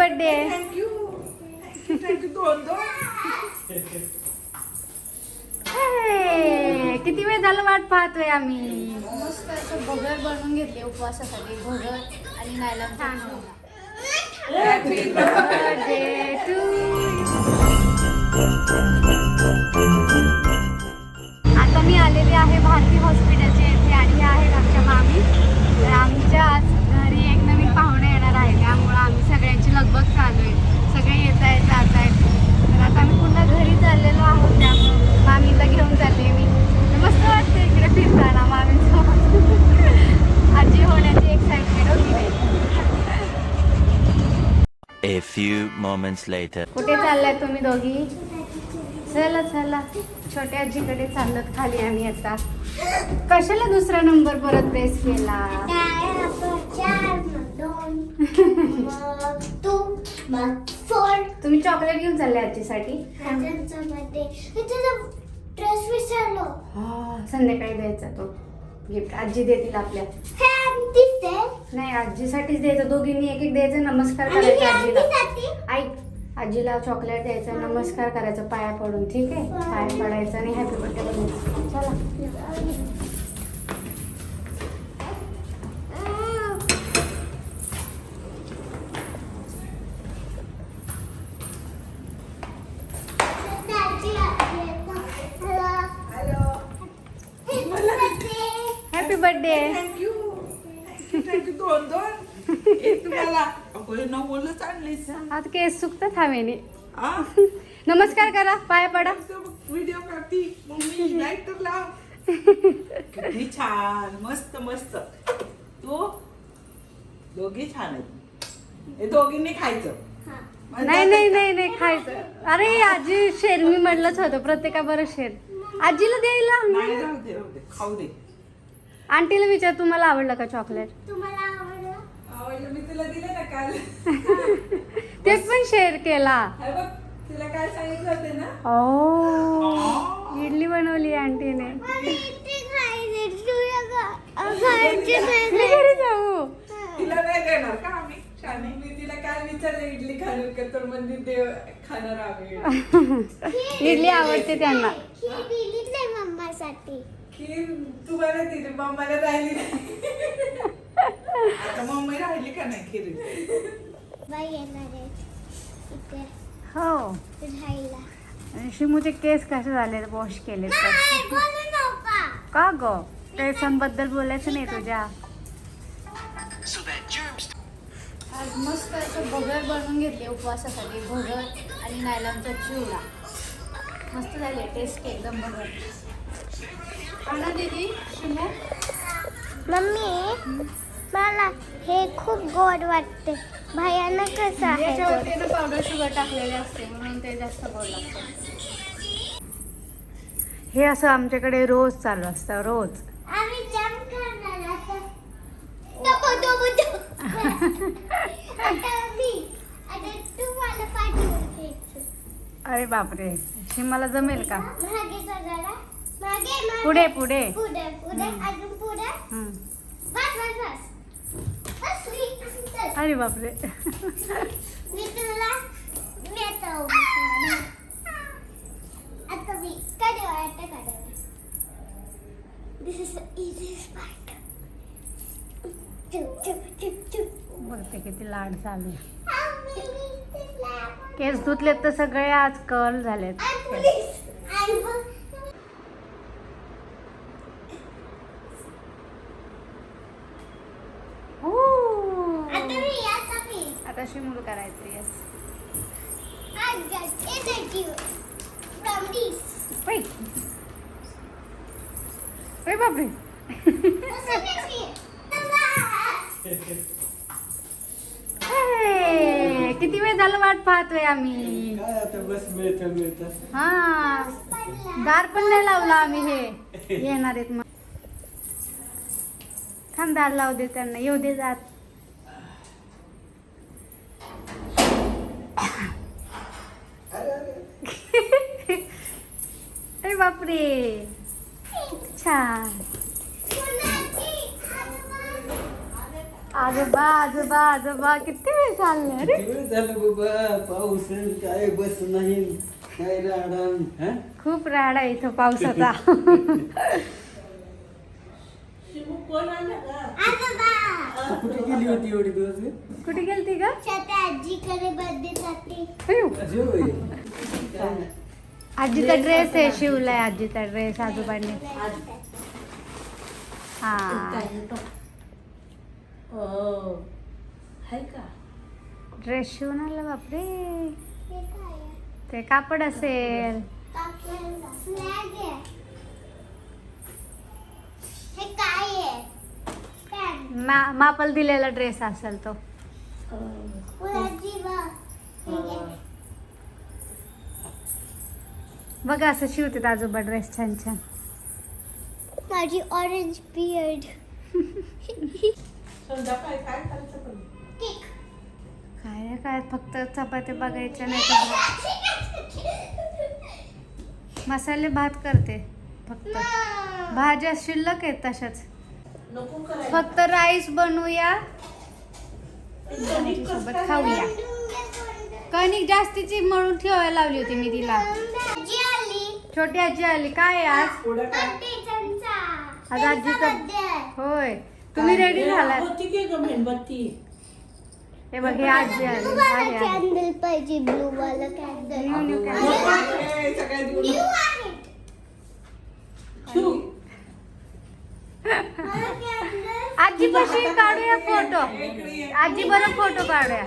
Birthday thank you thank you दोन दोन किती वेळ झालं वाट पाहतोय आम्ही? मस्त असं भगर बनवून घेतले उपवासासाठी भगर आणि नायलॉनचा चिवडा. बर्थडे टू आता मी आलेली आहे भारती हॉस्पिटलच्या येथे आणि हे आहेत आमच्या मामी तर आमच्या आज घरी एक नवीन पाहुणे येणार आहे त्यामुळं आम्ही सगळ्यांची लगबग चालू आहे सगळे येत आहेत जात आहेत तर आता आम्ही पुन्हा घरी चाललेलो आहोत त्यामुळं मामीला घेऊन चालले मी तर मस्त वाटतं इकडे फिरताना मामीसोबत आजी होण्याची एक्साइटमेंट होती नाही A few moments later. कुठे चाललाय तुम्ही दोघी? चला चला. छोट्या आजीकडे चालत खाली आम्ही आता. कशाला दुसरा नंबर परत प्रेस केला? तुम्ही चॉकलेट घेऊन चालले आजीसाठी? ड्रेस विसरलो. हा, संध्याकाळी द्यायचा तो. गिफ्ट आजी देतील आपल्या. हे नाही आजीसाठीच द्यायचं. दोघींनी एक एक द्यायचं नमस्कार करायचा आजीला? ऐक आजीला चॉकलेट द्यायचं नमस्कार करायचं पाया पडून ठीक आहे? पाया पडायचं आणि हॅपी बर्थडे बनायचं चला हॅपी बर्थडे थँक्यू थँक्यू दोन दोन एक तुम्हाला अगं न बोलच आणलीस आता हा. नमस्कार करा पाया पडा. व्हिडिओ काढती मम्मी लाइट तर लाव. किती छान. मस्त मस्त. तू? दोघी छान आहेत. हे दोघींनी खायचं. नाही नाही नाही नाही खायचं. अरे आजी शेर मी म्हटलंच होतं प्रत्येका बरं शेर. आजीला द्यायला नाही राहू दे राहू दे. खाऊ दे. आंटीला विचार तुम्हाला आवडलं का चॉकलेट तुम्हाला आवडलं? आवडलं. मी तुला दिलं ना काल. ते पण शेअर केला. हे बघ तुला काय सांगितलं होते ना? ओ इडली बनवली आंटीने. मी. घरी जाऊ. तिला नाही देणार का आम्ही? शाने मी तिला काल विचारलं इडली खाणार का? तर म्हणजे देव खाणार आम्ही इडली. आवडते त्यांना. मम्मासाठी तुम्हाला दिली मम्माला राहिली नाही. आता मम्मी राहिली का नाही खिरी बाई येणार आहे इथे. हो. राहायला. आणि शिमूचे केस कसे झाले? वॉश केले का ग? केसांबद्दल बोलायचं नाही तुझ्या. आज मस्त असं भगर बनवून घेतले उपवासासाठी. भगर आणि नायलॉनचा चिवडा मस्त झाले टेस्ट एकदम भगर. दीदी शिमू. मम्मी. मला हे खूप गोड वाटते. भयानक कसं आहे गोड याच्यावरती ना पावडर शुगर टाकलेले असते म्हणून ते जास्त गोड लागतं. हे असं आमच्याकडे रोज चालू असतं रोज. आम्ही जाम खाणार आता. नको नको नको. आता मी आता तू मला पाठवून द्यायचं. अरे बापरे शिमाला जमेल का? मागे जरा मागे मागे. पुढे पुढे. पुढे पुढे अजून पुढे. हं. बस बस बस बस मी चल. अरे बापरे. मी तुला नेतो आता मी काढू आता काढू this is the easiest part चुप चुप चुप चुप. बोलते किती लाड चालू केस धुतलेत तर सगळे आज कर्ल झालेत आणि पोलीस आणि बघ हो. आता मी आता मी आता शिमूल करायचं येस बापरे. हे, किती वेळ झालं वाट पाहतोय आम्ही? काय आता बस मिळतं मिळतं. हा. दार पण नाही लावला आम्ही हे. येणार आहेत मग. थांब दार लावू दे त्यांना. येऊ दे जात. अरे बापरे. छान. आजोबा आजोबा आजोबा किती वेळ चाललं रे? किती वेळ झालं बाबा? पाऊस आहे, काय बस नाही काय हा? खूप राडा आहे इथं पावसाचा. शिमू कोण आलं का कुठे गेली होती एवढे दिवस ग? कुठे गेलती आजीकडे बर्थडे साठी अजय होय. आजीचा ड्रेस आहे शिवलाय आजीचा ड्रेस आजोबांनी. हा. हो का? ड्रेस शिवून आला बापरे. हे? ते कापड असेल. हे काय आहे. मा मापल दिलेला ड्रेस असेल तो. बघ. असं शिवतात आजोबा ड्रेस छान छान. माझी ऑरेंज बियर्ड काय काय फक्त चपात्या बघायच्या नाही मसाले भात करते फक्त. भाज्या शिल्लक आहेत तशाच. नको फक्त राईस बनवूया. सोबत खाऊया. कणिक जास्तीची मळून ठेवायला लावली होती मी तिला. छोटी आजी आली. काय आज? आज आजीचा-. होय. तुम्ही रेडी झालात? होती की ग मेणबत्ती? हे बघ हे आजी आली. तुम्हाला आहे आली. कॅन्डल पाहिजे ब्लू वाला कॅन्डल New, new candle. सगळ्या देऊन न्यू आहे शिव. मला कॅन्डल आजी पाशी काढूया फोटो आजी बरोबर फोटो काढूया.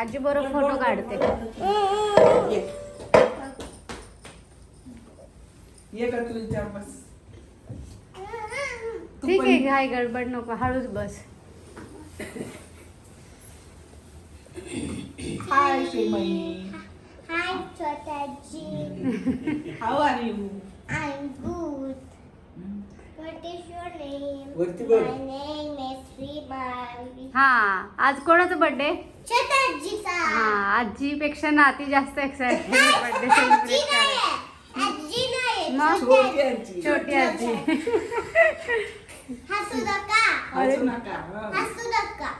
आजी बरोबर फोटो काढते. ठीक आहे घाई गडबड नको हळूच बस. हाय शिमई hi छोटाजी. How are you I am good What is your name? वरती बघ. My name is Sribai. हा आज कोणाचा बर्थडे छोटाजीचा हा आजीपेक्षा नाती जास्त एक्साइटेड बर्थडे आजी सेलिब्रेट नाही आहे. आजी नाही आहे. मग? छोटी आजी. छोटी आजी. हसू नका हसू नका हं. हसू नका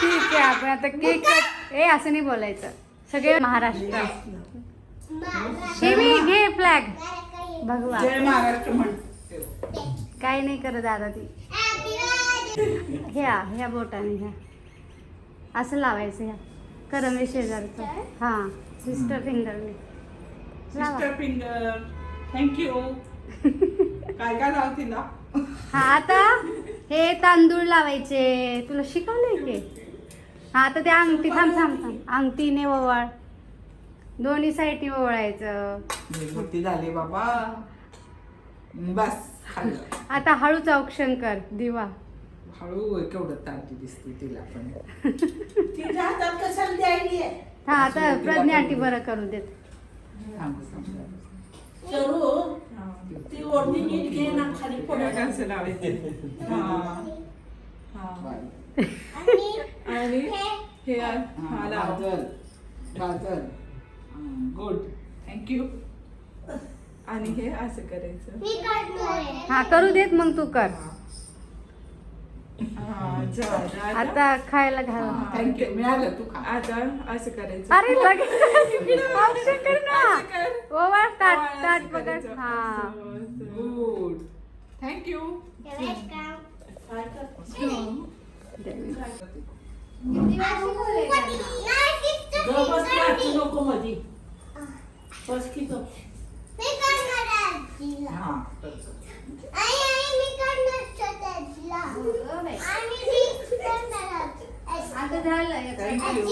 ठीक आहे आपण आता केक ए असं नाही बोलायचं. सगळे महाराष्ट्र. शिमी घे फ्लॅग भगवा. जय महाराष्ट्र म्हण. काही नाही करत दादा ती. ह्या ह्या बोटाने ह्या. असं लावायचं ह्या. करंगे शेजारचं. हा सिस्टर फिंगरने लावा. सिस्टर फिंगर थँक्यू काय काय लाव तिला हा आता हे तांदूळ लावायचे. तुला शिकवलंय की? हा आता ते अंगठी थांब थांब थांब. अंगठीने ओवाळ. दोन्ही साईडने ओवाळायचं. मोठी झाली बाबा. बस खाल्लं. आता हळूच औक्षण कर दिवा. हळू केवढं ताटी दिसते तिला पण. तिच्या हातात कशाला द्यायली हा आता प्रज्ञाटी बरं करू देत. चरू ती ओढणी नीट घे ना खाली पडत कसं लावायचं आणि आणि हे? हे हा लाव. गुड थँक्यू आणि हे असं करायचं. मी हा करू देत मग तू कर. हा आता खायला घाल. थँक्यू मिळालं तू खा. आता असं करायचं. अरे लगेच औक्षण कर ना. ओवाळ ताट हा, ताट असं पकड करायचं. हा. गुड थँक्यू तो मी करणार आहे आजीला हा आई आई मी करणार छोट्या आजीला आणि मी करणार आजी- आता झालं थँक्यू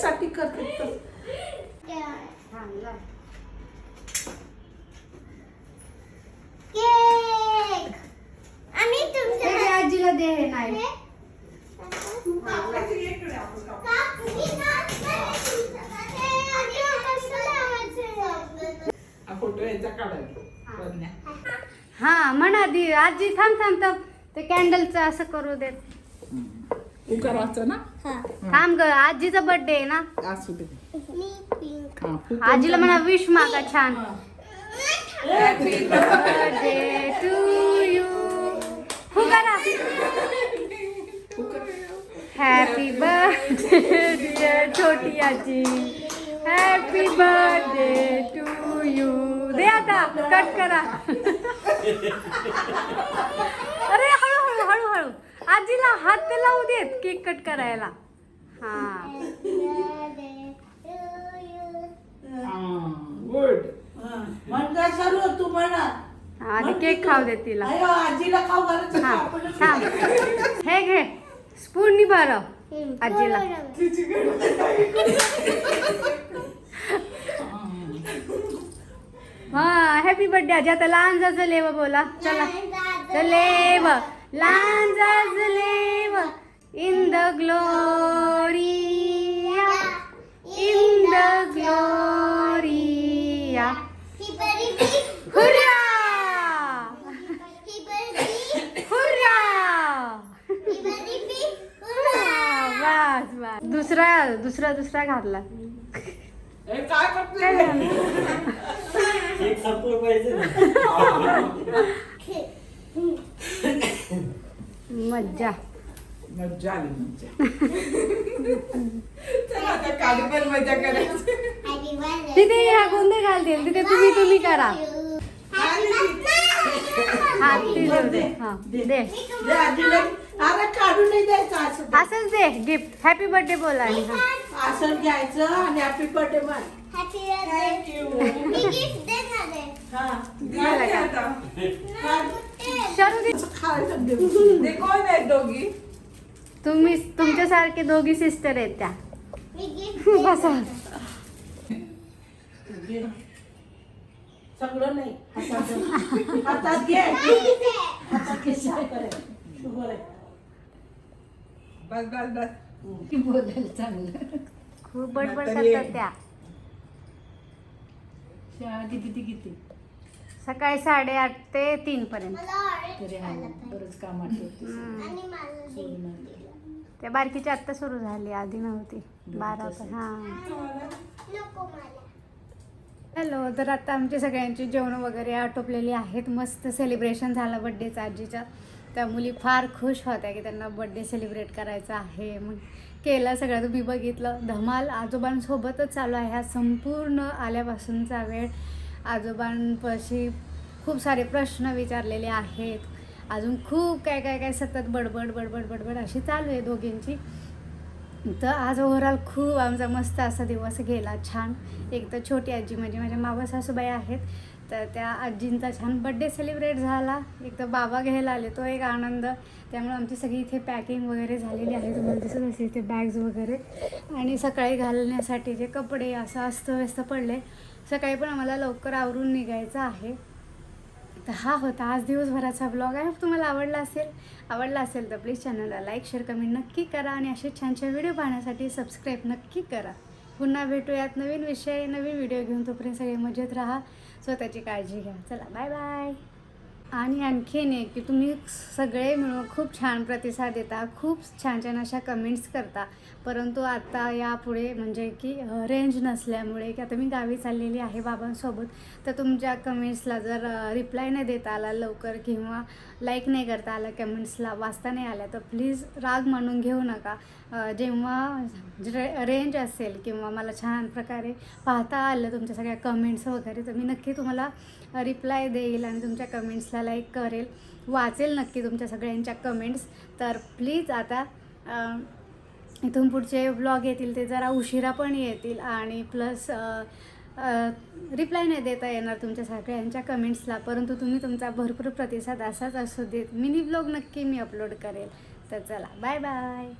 साठी करते. नाही. हा म्हणा दी आजी थांब थांब तर ते कॅन्डलचं असं करू देत. उकाराचं ना. थांब ग आजीचा बर्थडे आहे ना. असू दे. हा. आजीला म्हणा विश मागा छान. बर्थडे टू यू करा हॅपी बर्थडे डिअर छोटी आजी. हॅपी बर्थडे टू यू दे आता कट करा अरे हळूहळू हळूहळू आजीला हात ते लावू देत केक कट करायला. हा. गुड. म्हणता सर्व तू म्हणा. आणि केक खाऊ देत तिला. अयो आजीला खाऊ का हा थांब हे. घे स्पून भरव आजीला. हा हॅपी बर्थडे आजी. आता लहान जाजलेव बोला. चला. जलेव Gloria in the Gloria hurrah hurrah बस बस दुसरा दुसरा दुसरा घातला. हे काय करते काय झालं? एक सपोर्ट पाहिजे ना मज्जा. मज्जा आली मज्जा. चला आता काली पण मजा करायची. तिथे ह्या गोंधळ घालतील. तिथे तुम्ही तुम्ही करा. हा ती देऊ दे. हा दे. दे. आजीला अरे काढून नाही द्यायचं असं दे. असंच दे. गिफ्ट हॅपी बर्थडे बोला आणि हा. असं घ्यायचं आणि हॅपी बर्थडे म्हण. हा. तुम्ही तुमच्यासारखे दोघी सिस्टर आहेत त्या. बसा. सगळं नाही. हातात घे. बस बस बस. खूप बडबड करतात त्या. किती ती किती? सकाळी साडेआठ ते तीन पर्यंत. तरी बरंच काम आठवते. त्या बारकीची आत्ता सुरू झाली आधी नव्हती. बारा पण हा. हॅलो तर आता आमची सगळ्यांची जेवण वगैरे आटोपलेली आहेत. मस्त सेलिब्रेशन झालं बड्डेचं आजीच्या त्या मुली फार खुश होत्या की त्यांना बड्डे सेलिब्रेट करायचा आहे. मग केला सगळा तुम्ही बघितलं. धमाल आजोबांसोबतच चालू आहे. हा संपूर्ण आल्यापासूनचा वेळ. आजोबांपाशी खूप सारे प्रश्न विचारलेले आहेत. अजून खूप काय काय काय सतत बडबड बडबड बडबड अशी चालू आहे दोघींची. तर आज ओव्हरऑल खूप आमचा मस्त असा दिवस गेला. छान. एक तर छोटी आजी म्हणजे माझ्या मावा सासूबाई आहेत. तर त्या आजींचा छान बड्डे सेलिब्रेट झाला. एक तर बाबा घ्यायला आले तो एक आनंद. त्यामुळे आमची सगळी इथे पॅकिंग वगैरे झालेली आहे. तुम्हाला दिसत असेल इथे बॅग्स वगैरे. आणि सकाळी घालण्यासाठी जे कपडे असं अस्तव्यस्त पडले सकाळी पण आम्हाला लवकर आवरून निघायचं आहे. तर हा होता आज दिवसभराचा ब्लॉग आहे तुम्हाला आवडला असेल. आवडला असेल तर प्लीज चॅनलला लाईक शेअर कमेंट नक्की करा आणि असे छान छान व्हिडिओ पाहण्यासाठी सबस्क्राईब नक्की करा. पुन्हा भेटूयात नवीन विषय नवीन व्हिडिओ घेऊन. तोपर्यंत सगळे मजेत राहा. स्वतःची काळजी घ्या. चला बाय बाय आणि आणखीन एक की तुम्ही सगळे मिळून खूप छान प्रतिसाद देता खूप छान छान अशा कमेंट्स करता. परंतु आता यापुढे म्हणजे की रेंज नसल्यामुळे की आता मी गावी चाललेली आहे बाबांसोबत तर तुमच्या कमेंट्सला जर रिप्लाय नाही देता आला लवकर किंवा लाईक नाही करता आला कमेंट्सला वाचता नाही आल्या तर प्लीज राग मानून घेऊ नका. जेव्हा रे रेंज असेल किंवा मला छान प्रकारे पाहता आलं तुमच्या सगळ्या कमेंट्स वगैरे तर मी नक्की तुम्हाला रिप्लाय देईल आणि तुमच्या कमेंट्सला लाईक करेल. वाचेल नक्की तुमच्या सगळ्यांच्या कमेंट्स. तर प्लीज आता इथून पुढचे ब्लॉग येतील ते जरा उशिरा पण येतील आणि प्लस रिप्लाय नाही देता येणार तुमच्या सगळ्यांच्या कमेंट्सला परंतु तुम्ही तुमचा भरपूर प्रतिसाद असाच असू देत. मिनी ब्लॉग नक्की मी अपलोड करेल. तर चला बाय बाय.